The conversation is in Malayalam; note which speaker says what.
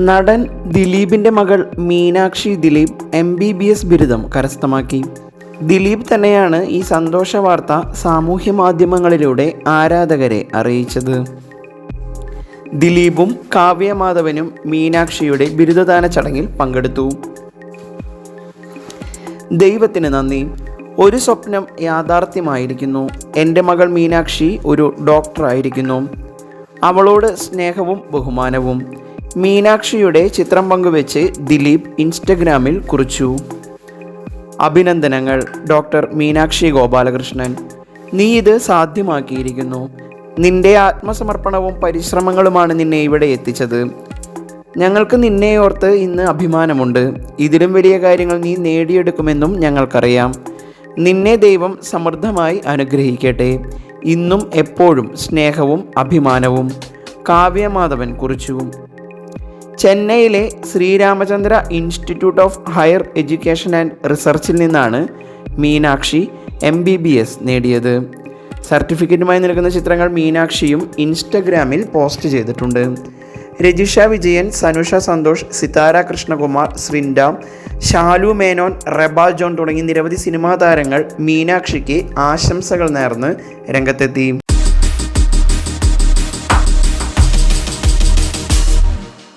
Speaker 1: നടൻ ദിലീപിന്റെ മകൾ Meenakshi Dileep M B B S ബിരുദം കരസ്ഥമാക്കി. ദിലീപ് തന്നെയാണ് ഈ സന്തോഷ വാർത്ത സാമൂഹ്യ മാധ്യമങ്ങളിലൂടെ ആരാധകരെ അറിയിച്ചത്. ദിലീപും കാവ്യമാധവനും മീനാക്ഷിയുടെ ബിരുദദാന ചടങ്ങിൽ പങ്കെടുത്തു. ദൈവത്തിന് നന്ദി. ഒരു സ്വപ്നം യാഥാർത്ഥ്യമായിരിക്കുന്നു. എന്റെ മകൾ മീനാക്ഷി ഒരു ഡോക്ടറായിരിക്കുന്നു. അവളോട് സ്നേഹവും ബഹുമാനവും. മീനാക്ഷിയുടെ ചിത്രം പങ്കുവെച്ച് ദിലീപ് ഇൻസ്റ്റഗ്രാമിൽ കുറിച്ചു. അഭിനന്ദനങ്ങൾ ഡോക്ടർ മീനാക്ഷി ഗോപാലകൃഷ്ണൻ. നീ ഇത് സാധ്യമാക്കിയിരിക്കുന്നു. നിന്റെ ആത്മസമർപ്പണവും പരിശ്രമങ്ങളുമാണ് നിന്നെ ഇവിടെ എത്തിച്ചത്. ഞങ്ങൾക്ക് നിന്നെ ഓർത്ത് ഇന്ന് അഭിമാനമുണ്ട്. ഇതിലും വലിയ കാര്യങ്ങൾ നീ നേടിയെടുക്കുമെന്നും ഞങ്ങൾക്കറിയാം. നിന്നെ ദൈവം സമൃദ്ധമായി അനുഗ്രഹിക്കട്ടെ. ഇന്നും എപ്പോഴും സ്നേഹവും അഭിമാനവും. കാവ്യമാധവൻ കുറിച്ചു. ചെന്നൈയിലെ Sri Ramachandra institute of higher education and റിസർച്ചിൽ നിന്നാണ് Meenakshi M B B S നേടിയത്. സർട്ടിഫിക്കറ്റുമായി നൽകുന്ന ചിത്രങ്ങൾ മീനാക്ഷിയും ഇൻസ്റ്റഗ്രാമിൽ പോസ്റ്റ് ചെയ്തിട്ടുണ്ട്. രജിഷ വിജയൻ സനുഷ സന്തോഷ് സിതാര കൃഷ്ണകുമാർ ശ്രിൻഡ ഷാലു മേനോൻ റെബ ജോൺ തുടങ്ങി നിരവധി സിനിമാ താരങ്ങൾ മീനാക്ഷിക്ക് ആശംസകൾ നേർന്ന് രംഗത്തെത്തി.